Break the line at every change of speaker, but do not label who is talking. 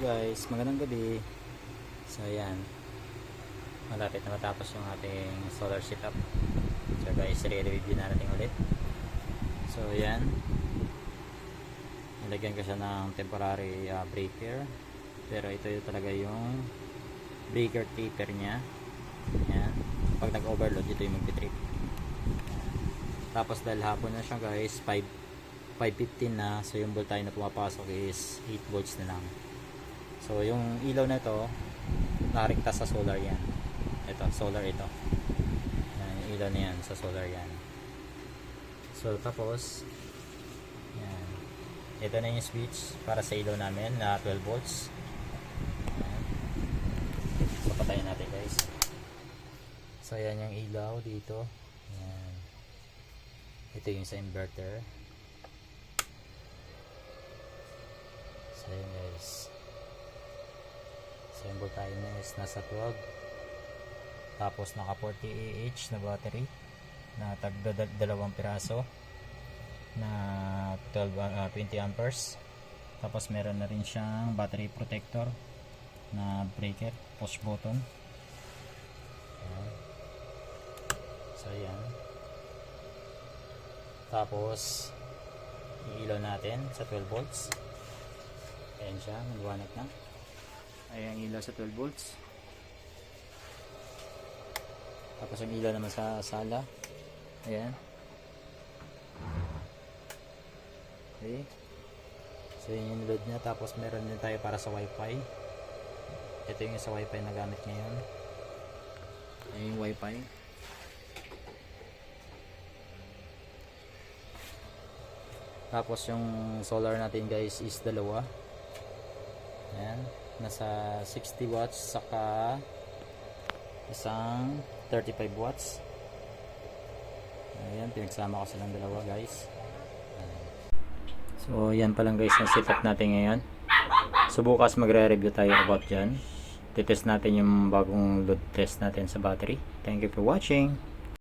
guys, magandang gabi. So ayan. Malapit na matapos yung ating solar setup. So guys, re-review na natin ulit. So ayan. Nilagyan ko siya ng temporary uh, breaker. Pero ito yung talaga yung breaker taper niya. Ayan. Pag nag-overload, ito yung magpitrip. Tapos dahil hapon na siya guys, 5 5.15 na so yung voltage na pumapasok is 8 volts na lang so yung ilaw na to nakarikta sa solar yan. Ito solar ito. Yan, yung ilaw na yan sa solar yan. So tapos yan. Ito na yung switch para sa ilaw namin na 12 volts. Yan. natin guys. So yan yung ilaw dito. Yan. Ito yung sa inverter So yun guys. Yung voltage niya is nasa 12. Tapos naka 40 AH na battery na tag da- dalawang piraso na 12 ah, 20 amperes. Tapos meron na rin siyang battery protector na breaker, push button. Ayan. So yan. Tapos iilaw natin sa 12 volts. Ayan siya, maliwanag na. Ayan ang ilaw sa 12 volts. Tapos ang ilaw naman sa sala. Ayan. Okay. So yun yung load niya. Tapos meron din tayo para sa wifi. Ito yung sa wifi na gamit ngayon. Ayan yung wifi. Tapos yung solar natin guys is dalawa. Ayan. Nasa 60 watts saka isang 35 watts. Ayan, pinagsama ko silang dalawa guys. So, yan pa lang guys ang setup natin ngayon. So, bukas magre-review tayo about dyan. Titest natin yung bagong load test natin sa battery. Thank you for watching.